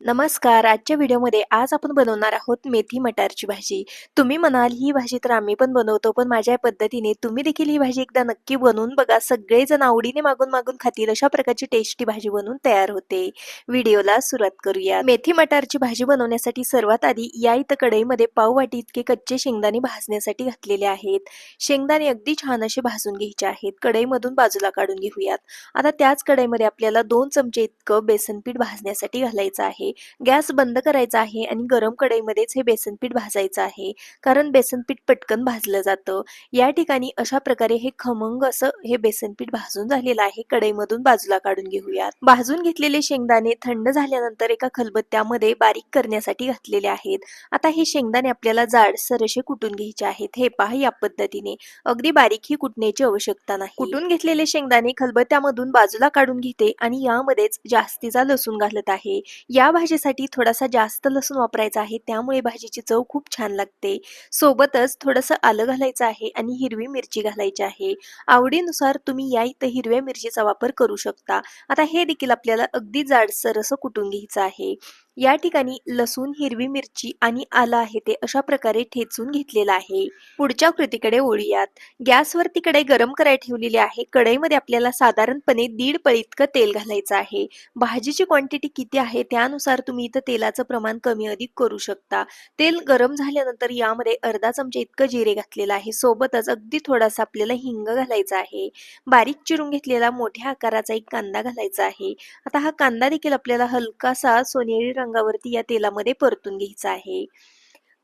नमस्कार. आजच्या व्हिडिओमध्ये आज आपण बनवणार आहोत मेथी मटारची भाजी. तुम्ही म्हणाल ही भाजी तर आम्ही पण बनवतो पण माझ्या पद्धतीने तुम्ही देखील ही भाजी एकदा नक्की बनवून बघा. सगळेजण आवडीने मागून मागून खातील अशा प्रकारची टेस्टी भाजी बनवून तयार होते. व्हिडिओला सुरुवात करूया. मेथी मटारची भाजी बनवण्यासाठी सर्वात आधी या इथं कढईमध्ये पाव वाटी इतके कच्चे शेंगदाणे भाजण्यासाठी घातलेले आहेत. शेंगदाणे अगदी छान असे भाजून घ्यायचे आहेत. कढईमधून बाजूला काढून घेऊयात. आता त्याच कढईमध्ये आपल्याला दोन चमचे इतकं बेसन पीठ भाजण्यासाठी घालायचं आहे. गॅस बंद करायचा आहे आणि गरम कढईमध्येच हे बेसन पीठ भाजायचं आहे. कारण बेसन पीठ पटकन भाजलं जातं. या ठिकाणी अशा प्रकारे हे खमंग असं हे बेसन पीठ भाजून झालेलं आहे. कढईमधून बाजूला काढून घेऊयात. भाजून घेतलेले शेंगदाणे थंड झाल्यानंतर एका खलबत्त्यामध्ये बारीक करण्यासाठी घातलेले आहेत. आता हे शेंगदाणे आपल्याला जाड सरसे कुटून घ्यायचे आहेत. हे पहा या पद्धतीने. अगदी बारीक ही कुटण्याची आवश्यकता नाही. कुटून घेतलेले शेंगदाणे खलबत्त्यामधून बाजूला काढून घेते आणि यामध्येच जास्तीचा लसूण घालत आहे. या भाजीसाठी थोडासा जास्त लसूण वापरायचा आहे. त्यामुळे भाजीची चव खूप छान लागते. सोबतच थोडंसं आलं घालायचं आहे आणि हिरवी मिरची घालायची आहे. आवडीनुसार तुम्ही या इथं हिरव्या मिरचीचा वापर करू शकता. आता हे देखील आपल्याला अगदी जाडसर असं कुटून घ्यायचं आहे. या ठिकाणी लसूण हिरवी मिरची आणि आलं आहे ते अशा प्रकारे ठेचून घेतलेलं आहे. पुढच्या कृतीकडे ओळूयात गॅसवरती कडे गरम करायला ठेवलेली आहे. कढईमध्ये आपल्याला साधारणपणे दीड पळी इतकं तेल घालायचं आहे. भाजीची क्वांटिटी किती आहे त्यानुसार तुम्ही इथं तेलाचं प्रमाण कमी अधिक करू शकता. तेल गरम झाल्यानंतर यामध्ये अर्धा चमचा इतकं जिरे घातलेलं आहे. सोबतच अगदी थोडासा आपल्याला हिंग घालायचा आहे. बारीक चिरून घेतलेला मोठ्या आकाराचा एक कांदा घालायचा आहे. आता हा कांदा देखील आपल्याला हलकासा सोनेरी रंग रंगावरती या तेलामध्ये परतून घ्यायचा आहे.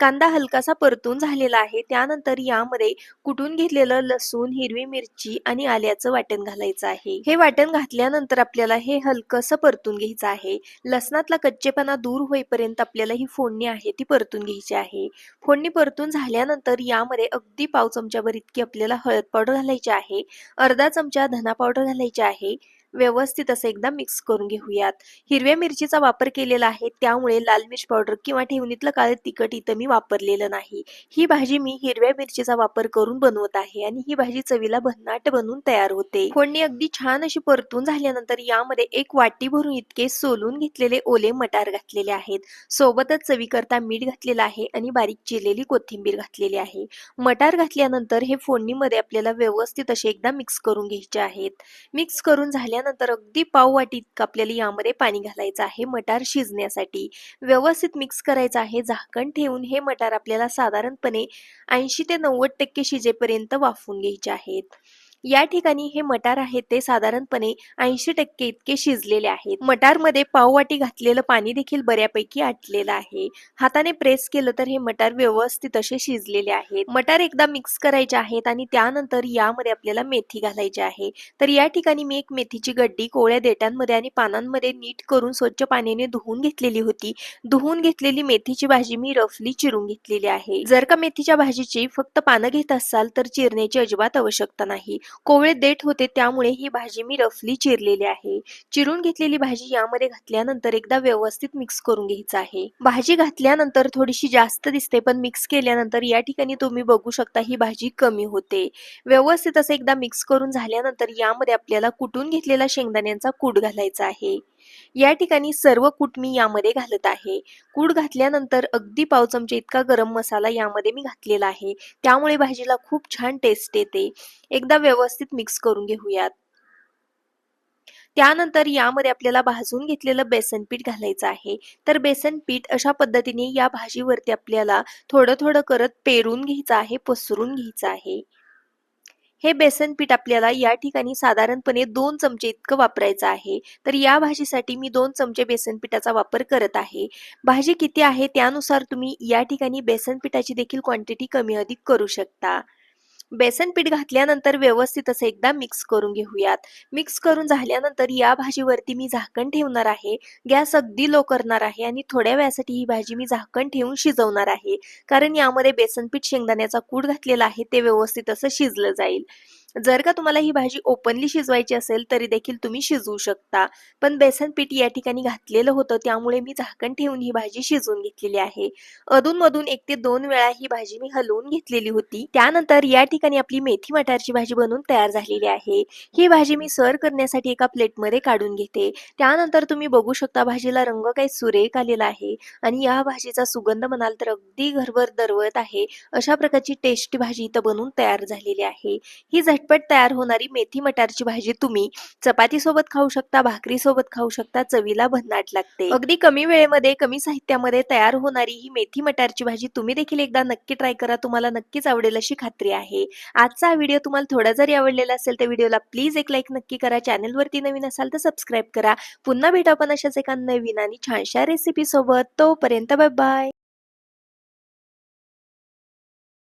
कांदा हलकासा परतून झालेला आहे. त्यानंतर यामध्ये कुटून घेतलेलं लसूण हिरवी मिरची आणि आल्याचं वाटण घालायचं आहे. हे वाटण घातल्यानंतर आपल्याला हे हलकंसं परतून घ्यायचं आहे. लसणातला कच्चेपणा दूर होईपर्यंत आपल्याला ही फोडणी आहे ती परतून घ्यायची आहे. फोडणी परतून झाल्यानंतर यामध्ये अगदी पाव चमच्यावर इतकी आपल्याला हळद पावडर घालायची आहे. अर्धा चमचा धना पावडर घालायची आहे. व्यवस्थित असं एकदा मिक्स करून घेऊयात. हिरव्या मिरचीचा वापर केलेला आहे त्यामुळे लाल मिर्च पावडर किंवा ठेवणीतलं काळे तिखट इथं मी वापरलेलं नाही. ही भाजी मी हिरव्या मिरचीचा वापर करून बनवत आहे आणि ही भाजी चवीला भन्नाट बनवून तयार होते. फोडणी अगदी छान अशी परतून झाल्यानंतर यामध्ये एक वाटी भरून इतके सोलून घेतलेले ओले मटार घातलेले आहेत. सोबतच चवीकरता मीठ घातलेलं आहे आणि बारीक चिरलेली कोथिंबीर घातलेली आहे. मटार घातल्यानंतर हे फोडणीमध्ये आपल्याला व्यवस्थित असे एकदा मिक्स करून घ्यायचे आहेत. मिक्स करून झाल्यानंतर अगदी पाव वाटी इतकं आपल्याला यामध्ये पाणी घालायचं आहे मटार शिजण्यासाठी. व्यवस्थित मिक्स करायचं आहे झाकण ठेवून हे मटार आपल्याला साधारणपणे ऐंशी ते नव्वद टक्के शिजेपर्यंत वाफवून घ्यायचे आहेत. या ठिकाणी हे मटार आहेत ते साधारणपणे ऐंशी टक्के इतके शिजलेले आहेत. मटारमध्ये पाववाटी घातलेलं पाणी देखील बऱ्यापैकी आटलेलं आहे. हाताने प्रेस केलं तर हे मटार व्यवस्थित असे शिजलेले आहेत. मटार एकदा मिक्स करायचे आहेत आणि त्यानंतर यामध्ये आपल्याला मेथी घालायची आहे. तर या ठिकाणी मी एक मेथीची गड्डी कोवळ्या देठांमध्ये आणि पानांमध्ये नीट करून स्वच्छ पाण्याने धुवून घेतलेली होती. धुवून घेतलेली मेथीची भाजी मी रफली चिरून घेतलेली आहे. जर का मेथीच्या भाजीची फक्त पानं घेत असाल तर चिरण्याची अजिबात आवश्यकता नाही. कोवळे देठ होते त्यामुळे ही भाजी मी रफली चिरलेली आहे. चिरून घेतलेली भाजी यामध्ये घातल्यानंतर एकदा व्यवस्थित मिक्स करून घ्यायचं आहे. भाजी घातल्यानंतर थोडीशी जास्त दिसते पण मिक्स केल्यानंतर या ठिकाणी तुम्ही बघू शकता ही भाजी कमी होते. व्यवस्थित असं एकदा मिक्स करून झाल्यानंतर यामध्ये आपल्याला कुटून घेतलेला शेंगदाण्यांचा कूट घालायचा आहे. या ठिकाणी सर्व कूट मी यामध्ये घालत आहे. कूट घातल्यानंतर अगदी पाव चमचे इतका गरम मसाला यामध्ये मी घातलेला आहे. त्यामुळे भाजीला खूप छान टेस्ट येते. एकदा व्यवस्थित मिक्स करून घेऊयात. त्यानंतर यामध्ये आपल्याला भाजून घेतलेलं बेसन पीठ घालायचं आहे. तर बेसन पीठ अशा पद्धतीने या भाजीवरती आपल्याला थोडं थोडं करत पेरून घ्यायचं आहे पसरून घ्यायचं आहे. हे बेसन पीठ आपल्याला या ठिकाणी साधारणपणे दोन चमचे इतकं वापरायचं आहे. तर या भाजीसाठी मी दोन चमचे बेसन पिठाचा वापर करत आहे. भाजी किती आहे त्यानुसार तुम्ही या ठिकाणी बेसन पिठाची देखील क्वांटिटी कमी अधिक करू शकता. बेसन पीठ घातल्यानंतर व्यवस्थित असं एकदा मिक्स करून घेऊयात. मिक्स करून झाल्यानंतर या भाजीवरती मी झाकण ठेवणार आहे. गॅस अगदी लो करणार आहे आणि थोड्या वेळासाठी ही भाजी मी झाकण ठेवून शिजवणार आहे. कारण यामध्ये बेसन पीठ शेंगदाण्याचा कूड घातलेला आहे ते व्यवस्थित असं शिजलं जाईल. जर का तुम्हाला ही भाजी ओपनली शिजवायची असेल तरी देखील तुम्ही शिजवू शकता. पण बेसन पीठ या ठिकाणी घातलेलं होतं त्यामुळे मी झाकण ठेवून ही भाजी शिजवून घेतलेली आहे. अधूनमधून एक ते दोन वेळा ही भाजी मी हलवून घेतलेली होती. त्यानंतर या ठिकाणी आपली मेथी मटारची भाजी बनवून तयार झालेली आहे. ही भाजी मी सर्व करण्यासाठी एका प्लेटमध्ये काढून घेते. त्यानंतर तुम्ही बघू शकता भाजीला रंग काही सुरेख आलेला आहे आणि या भाजीचा सुगंध म्हणाल तर अगदी घरभर दरवळत आहे. अशा प्रकारची टेस्टी भाजी इथं बनवून तयार झालेली आहे. ही झटपट तयार होणारी मेथी मटारची भाजी तुम्ही चपाती सोबत खाऊ शकता भाकरी सोबत खाऊ शकता चवीला भन्नाट लागते. अगदी कमी वेळेमध्ये कमी साहित्यामध्ये तयार होणारी ही मेथी मटारची भाजी तुम्ही देखील एकदा नक्की ट्राय करा. तुम्हाला नक्कीच आवडेल अशी खात्री आहे. आजचा हा व्हिडिओ तुम्हाला थोडा जरी आवडलेला असेल तर व्हिडिओला प्लीज एक लाईक नक्की करा. चॅनलवरती नवीन असाल तर सबस्क्राईब करा. पुन्हा भेटा आपण अशाच एका नवीन आणि छानशा रेसिपी सोबत. तोपर्यंत बाय बाय.